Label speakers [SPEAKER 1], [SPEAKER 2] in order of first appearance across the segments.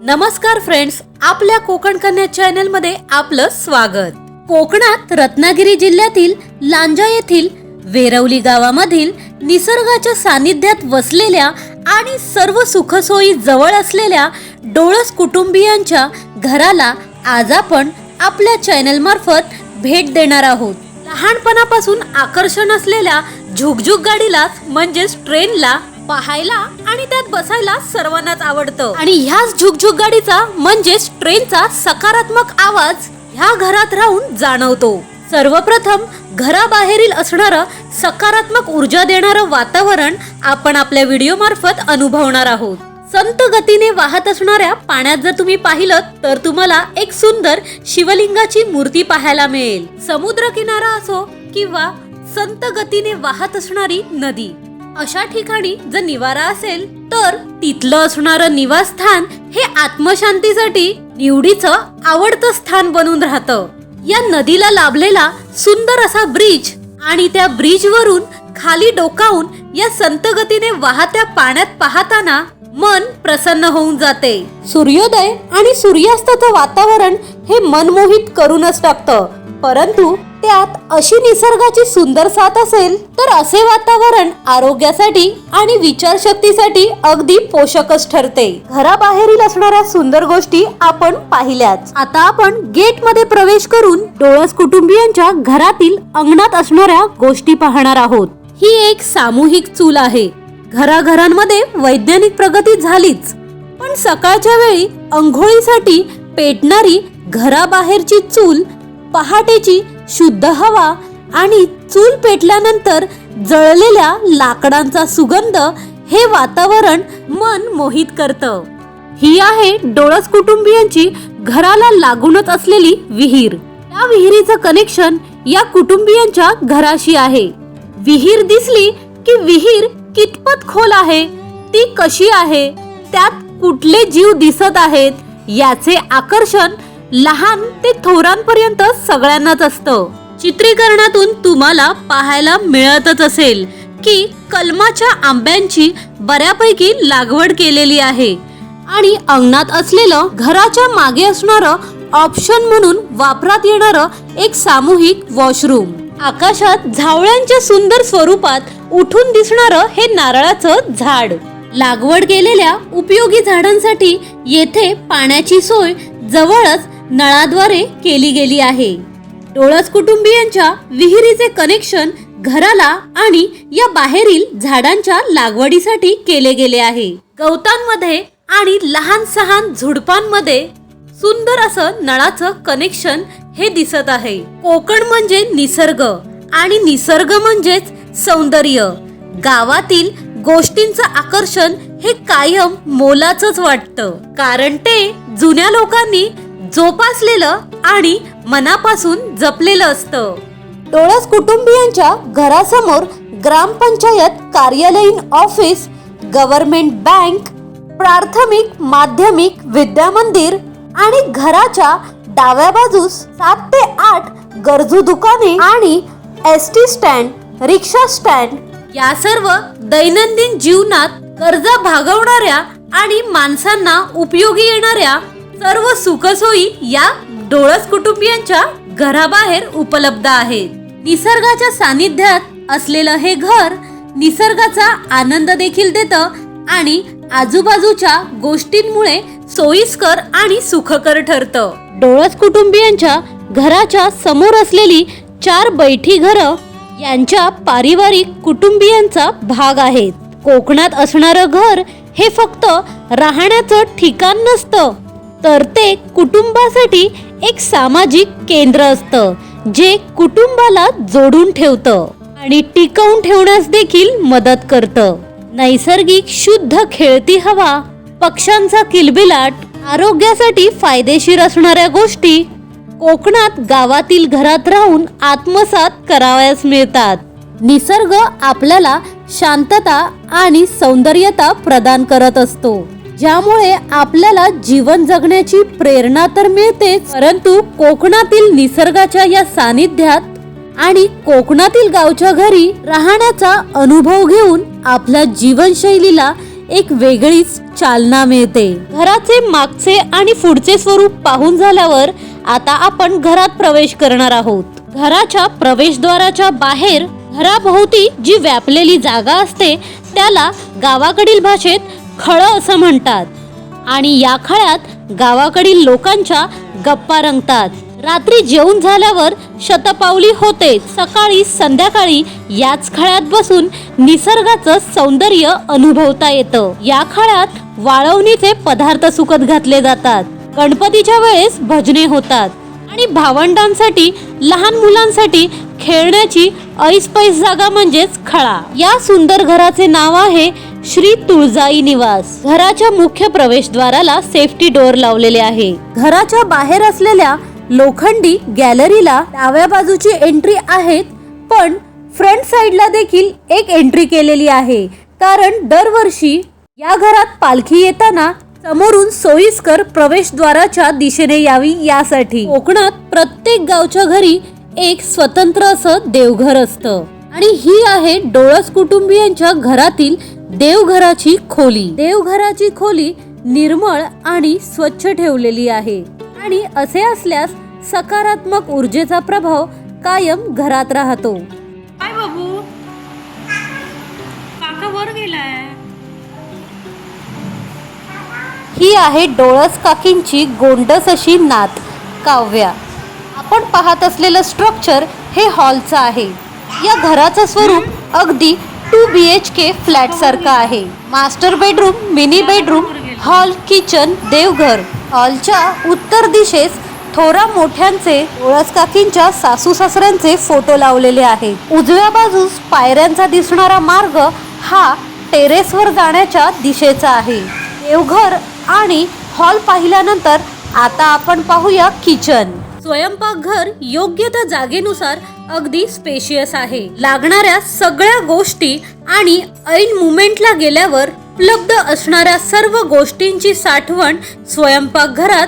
[SPEAKER 1] नमस्कार फ्रेंड्स आपल्या कोकण कन्या चॅनलमध्ये आपलं स्वागत. कोकणात रत्नागिरी जिल्ह्यातील लांजा येथील वेरवली गावामधील निसर्गाच्या सानिध्यात वसलेल्या आणि सर्व सुखसोयी जवळ असलेल्या डोळस कुटुंबियांच्या घराला आज आपण आपल्या चॅनल मार्फत भेट देणार आहोत. लहानपणापासून आकर्षण असलेल्या झुकझुक गाडीला म्हणजेच ट्रेनला पाहायला आणि त्यात बसायला सर्वांनाच आवडतं. आणि ह्याच झुकझुक गाडीचा म्हणजेच ट्रेनचा सकारात्मक आवाज ह्या घरात राहून जाणवतो. सर्वप्रथम घराबाहेरील असणारं सकारात्मक ऊर्जा देणारं वातावरण आपण आपल्या व्हिडिओ मार्फत अनुभवणार आहोत. संत गतीने वाहत असणाऱ्या पाण्यात जर तुम्ही पाहिलं तर तुम्हाला एक सुंदर शिवलिंगाची मूर्ती पाहायला मिळेल. समुद्र किनारा असो किंवा संत गतीने वाहत असणारी नदी. अशा ठिकाणी जर निवारा असेल तर तिथलं असणारं निवासस्थान हे आत्मशांतीसाठी निवडीचं आवडतं स्थान बनून राहतं. या नदीला लाभलेला सुंदर असा ब्रिज आणि त्या ब्रिज वरून खाली डोकावून या संतगतीने वाहत्या पाण्यात पाहताना मन प्रसन्न होऊन जाते. सूर्योदय आणि सूर्यास्ताचं वातावरण हे मनमोहित करूनच टाकतं. परंतु त्यात अशी निसर्गाची सुंदर साथ असेल तर असे वातावरण आरोग्यासाठी आणि विचारशक्तीसाठी अगदी पोषकच ठरते. घराबाहेरील असणाऱ्या सुंदर गोष्टी आपण पाहिल्याच आता आपण गेटमध्ये प्रवेश करून डोळस कुटुंबियांच्या घरातील अंगणात असणाऱ्या गोष्टी पाहणार आहोत. ही एक सामूहिक चूल आहे. घराघरांमध्ये वैज्ञानिक प्रगती झालीच. पण सकाळच्या वेळी अंघोळीसाठी पेटणारी घराबाहेरची चूल पहाटेची शुद्ध हवा आणि चूल पेटल्यानंतर जळलेल्या लाकडांचा सुगंध हे वातावरण मन मोहित करतं. ही आहे डोळस कुटुंबियांची घराला लागूनच असलेली विहीर. या विहिरीचं कनेक्शन या कुटुंबियांच्या घराशी आहे. विहीर दिसली की विहीर कितपत खोल आहे ती कशी आहे त्यात कुठले जीव दिसत आहेत याचे आकर्षण लहान ते थोरांपर्यंत सगळ्यांनाच असतं. चित्रीकरणातून तुम्हाला पाहायला मिळतच असेल की कलमाच्या आंब्यांची बऱ्यापैकी लागवड केलेली आहे. आणि अंगणात असलेलं घराच्या मागे असणारं ऑप्शन म्हणून वापरात येणारं एक सामूहिक वॉशरूम. आकाशात झावळ्यांच्या सुंदर स्वरूपात उठून दिसणारं हे नारळाचं झाड. लागवड केलेल्या उपयोगी झाडांसाठी येथे पाण्याची सोय जवळच नळाद्वारे केली गेली आहे. डोळस कुटुंबियांच्या विहिरीचे कनेक्शन घराला आणि या बाहेरील झाडांच्या लागवडीसाठी केले गेले आहे. गवतांमध्ये आणि लहान सहान झुडपांमध्ये सुंदर असं नळाचं कनेक्शन हे दिसत आहे. कोकण म्हणजे निसर्ग आणि निसर्ग म्हणजेच सौंदर्य. गावातील गोष्टींचं आकर्षण हे कायम मोलाचंच वाटतं. कारण ते जुन्या लोकांनी जोपासलेलं आणि मनापासून जपलेलं असतं. डोळस कुटुंबियांच्या घरासमोर ग्रामपंचायत कार्यालयीन ऑफिस गव्हर्नमेंट बँक प्राथमिक माध्यमिक विद्यामंदिर आणि घराच्या डाव्या बाजूस सात ते आठ गरजू दुकाने आणि S T stand rickshaw stand. या सर्व दैनंदिन जीवनात गरजा भागवणाऱ्या आणि माणसांना उपयोगी येणाऱ्या सर्व सुखसोयी या डोळस कुटुंबियांच्या घराबाहेर उपलब्ध आहेत. निसर्गाच्या सानिध्यात असलेलं हे घर निसर्गाचा आनंद देखील देतं आणि आजूबाजूच्या गोष्टींमुळे सोयीस्कर आणि सुखकर ठरतं. डोळस कुटुंबियांच्या घराच्या समोर असलेली चार बैठी घरं यांच्या पारिवारिक कुटुंबियांचा भाग आहेत. कोकणात असणारं घर हे फक्त राहण्याचं ठिकाण नसतं. तर ते कुटुंबासाठी एक सामाजिक केंद्र असतं जे कुटुंबाला जोडून ठेवतं आणि टिकवून ठेवण्यास देखील मदत करतं. नैसर्गिक शुद्ध खेळती हवा पक्ष्यांचा किलबिलाट आरोग्यासाठी फायदेशीर असणाऱ्या गोष्टी कोकणात गावातील घरात राहून आत्मसात करावयास मिळतात. निसर्ग आपल्याला शांतता आणि सौंदर्यता प्रदान करत असतो. ज्यामुळे आपल्याला जीवन जगण्याची प्रेरणा तर मिळते परंतु कोकणातील निसर्गाच्या या सानिध्यात आणि कोकणातील गावच्या घरी राहण्याचा अनुभव घेऊन आपल्या जीवनशैलीला एक वेगळीच चालना मिळते. घराचे मागचे आणि पुढचे स्वरूप पाहून झाल्यावर आता आपण घरात प्रवेश करणार आहोत. घराच्या प्रवेशद्वाराच्या बाहेर घराभोवती जी व्यापलेली जागा असते त्याला गावाकडील भाषेत खळं असं म्हणतात. आणि या खळ्यात गावाकडील लोकांच्या गप्पा रंगतात. रात्री जेवून झाल्यावर शतपावली होते. सकाळी संध्याकाळी याच खळ्यात बसून निसर्गाचं सौंदर्य अनुभवता येतं. या खळ्यात वाळवणीचे पदार्थ सुकत घातले जातात. गणपतीच्या वेळेस भजने होतात. आणि भावंडांसाठी लहान मुलांसाठी खेळण्याची ऐसपैस जागा म्हणजेच खळा. या सुंदर घराचे नाव आहे श्री तुळजाई निवास. घराच्या मुख्य प्रवेशद्वाराला सेफ्टी डोअर लावलेले आहे. घराच्या बाहेर असलेल्या लोखंडी गॅलरीला डाव्या बाजूची एंट्री आहेत पण फ्रंट साइडला देखील एक एंट्री केलेली आहे. कारण दरवर्षी या घरात पालखी येताना समोरून सोयीस्कर प्रवेशद्वाराच्या दिशेने यावी यासाठी. कोकणात प्रत्येक गावच्या घरी एक स्वतंत्र असं देवघर असतं. आणि ही आहे डोळस कुटुंबियांच्या घरातील देवघराची खोली. देवघराची खोली निर्मळ आणि स्वच्छ ठेवलेली आहे. आणि असे असल्यास सकारात्मक ऊर्जेचा प्रभाव कायम घरात राहतो.
[SPEAKER 2] काय बाबू? काका वर गेलाय.
[SPEAKER 1] ही आहे डोळस काकींची गोंडस अशी नात काव्या. आपण पाहत असलेलं स्ट्रक्चर हे हॉलचं आहे. या घराचं स्वरूप अगदी टू बी एच के फ्लॅटसारखा आहे. Master bedroom mini bedroom hall kitchen देवघर. हॉलच्या उत्तर दिशेस थोरा मोठ्यांचे ओळसकाकींच्या सासू सासऱ्यांचे फोटो लावलेले आहे. उजव्या बाजूस पायऱ्यांचा दिसणारा मार्ग हा टेरेसवर जाण्याच्या दिशेचा आहे. देवघर आणि हॉल पाहिल्यानंतर आता आपण पाहूया किचन. स्वयंपाकघर योग्य त्या जागेनुसार अगदी स्पेशियस आहे. लागणाऱ्या सगळ्या गोष्टी आणि ऐन मुमेंटला गेल्यावर उपलब्ध असणाऱ्या सर्व गोष्टींची साठवण स्वयंपाकघरात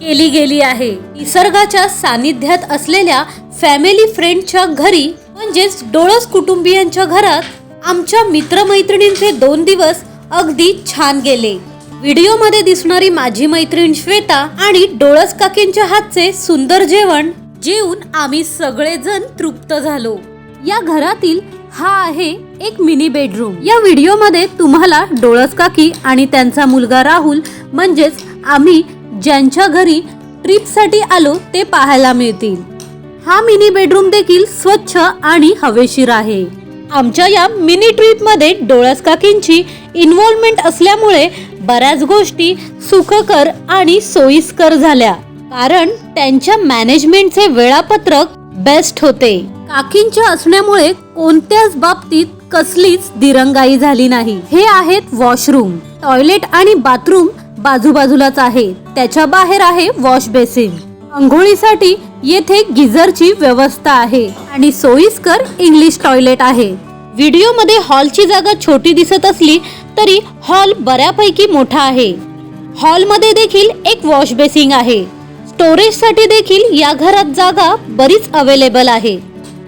[SPEAKER 1] केली गेली आहे. निसर्गाच्या सानिध्यात असलेल्या फॅमिली फ्रेंडच्या घरी म्हणजेच डोळस कुटुंबियांच्या घरात आमच्या मित्रमैत्रिणींचे दोन दिवस अगदी छान गेले. व्हिडिओमध्ये दिसणारी माझी मैत्रीण श्वेता आणि डोळस काकींच्या हातचे सुंदर जेवण जेवून आम्ही सगळेजण तृप्त झालो. या घरातील हा आहे एक मिनी बेडरूम. या व्हिडिओमध्ये तुम्हाला डोळस काकी आणि त्यांचा मुलगा राहुल म्हणजेच आम्ही ज्यांच्या घरी ट्रिपसाठी आलो ते पाहायला मिळतील. हा मिनी बेडरूम देखील स्वच्छ आणि हवेशीर आहे. आमच्या या मिनी ट्रिपमध्ये डोळस काकींची इन्व्हॉल्वमेंट असल्यामुळे बऱ्याच गोष्टी सुखकर आणि सोयीस्कर झाल्या. कारण त्यांच्या मॅनेजमेंटचे वेळापत्रक बेस्ट होते. काकींच्या असण्यामुळे कोणत्याच बाबतीत कसलीच दिरंगाई झाली नाही. हे आहेत वॉशरूम टॉयलेट आणि बाथरूम बाजूबाजूलाच आहे. त्याच्या बाहेर आहे वॉश बेसिन आंघोळीसाठी येथे गिझरची व्यवस्था आहे आणि सोयीस्कर इंग्लिश टॉयलेट आहे. व्हिडिओमध्ये हॉलची जागा छोटी दिसत असली तरी हॉल बऱ्यापैकी मोठा आहे. हॉलमध्ये देखील एक वॉश बेसिंग आहे. स्टोरेजसाठी देखील या घरात जागा बरीच अवेलेबल आहे.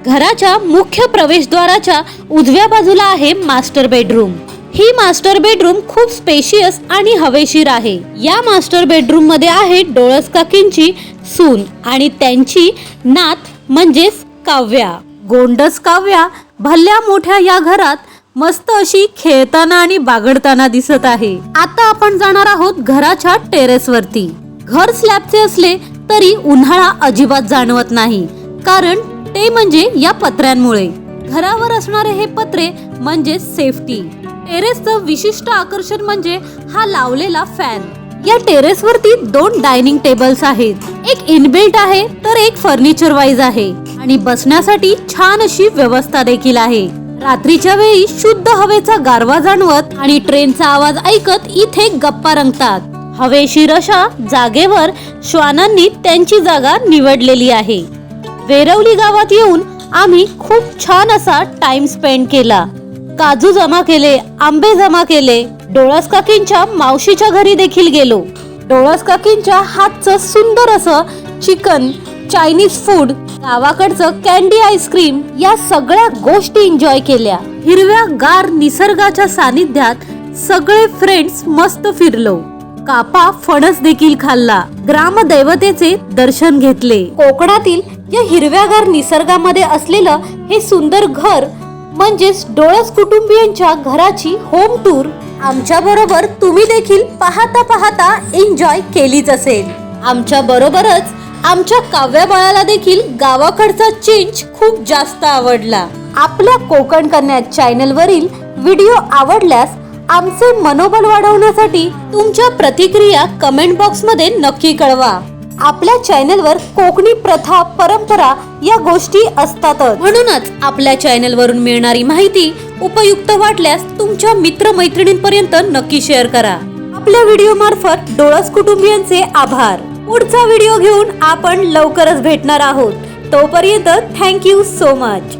[SPEAKER 1] घराच्या मुख्य प्रवेशद्वाराच्या उजव्या बाजूला आहे मास्टर बेडरूम ही मास्टर बेडरूम खूप स्पेशियस आणि हवेशीर आहे. या मास्टर बेडरूममध्ये आहे डोळस काकींची सून आणि त्यांची नात म्हणजेच काव्या. गोंडस काव्या भल्या मोठ्या या घरात मस्त अशी खेळताना आणि बागडताना दिसत आहे. आता आपण जाणार आहोत घराच्या टेरेसवरती घर स्लॅबचे असले तरी उन्हाळा अजिबात जाणवत नाही. कारण ते म्हणजे या पत्र्यांमुळे. घरावर असणारे हे पत्रे म्हणजे सेफ्टी टेरेसचं विशिष्ट आकर्षण म्हणजे हा लावलेला फॅन या टेरेस वरती दोन डायनिंग टेबल्स आहेत. एक इनबिल्ट आहे तर एक फर्निचर वाईज आहे. आणि बसण्यासाठी छान अशी व्यवस्था देखील आहे. रात्रीच्या वेळी शुद्ध हवेचा गारवा जाणवत आणि ट्रेनचा आवाज ऐकत इथे गप्पा रंगतात. हवेशीर अशा जागेवर श्वानांनी त्यांची जागा निवडलेली आहे. वेरवली गावात येऊन आम्ही खूप छान असा टाइम स्पेंड केला. काजू जमा केले आंबे जमा केले डोळस काकींच्या मावशीच्या घरी देखील गेलो. डोळस काकींच्या हातचं सुंदर असं चिकन चायनीज फूड गावाकडचं कॅन्डी आईस्क्रीम या सगळ्या गोष्टी एन्जॉय केल्या. हिरव्या गार निसर्गाच्या सानिध्यात सगळे फ्रेंड्स मस्त फिरलो. कापा फणस देखील खाल्ला. ग्रामदैवतेचे दर्शन घेतले. कोकणातील या हिरव्यागार निसर्गामध्ये असलेलं हे सुंदर घर म्हणजेच डोळस कुटुंबियांच्या घराची होम टूर आमच्या बरोबर तुम्ही देखील पाहता पाहता एन्जॉय केलीच असेल. आमच्या बरोबरच आमच्या काव्याबाळाला देखील गावाकडचा चेंज खूप जास्त आवडला. आपल्या कोकण कन्या चॅनल वरील व्हिडिओ आवडल्यास आमचे मनोबल वाढवण्यासाठी तुमच्या प्रतिक्रिया कमेंट बॉक्समध्ये नक्की कळवा. आपल्या चॅनलवर कोकणी प्रथा परंपरा या गोष्टी असतातच. म्हणूनच आपल्या चॅनल वरून मिळणारी माहिती उपयुक्त वाटल्यास तुमच्या मित्र मैत्रिणींपर्यंत नक्की शेअर करा. आपल्या व्हिडिओ मार्फत डोळस कुटुंबियांचे आभार. पुढचा व्हिडिओ घेऊन आपण लवकरच भेटणार आहोत. तोपर्यंत थँक्यू सो मच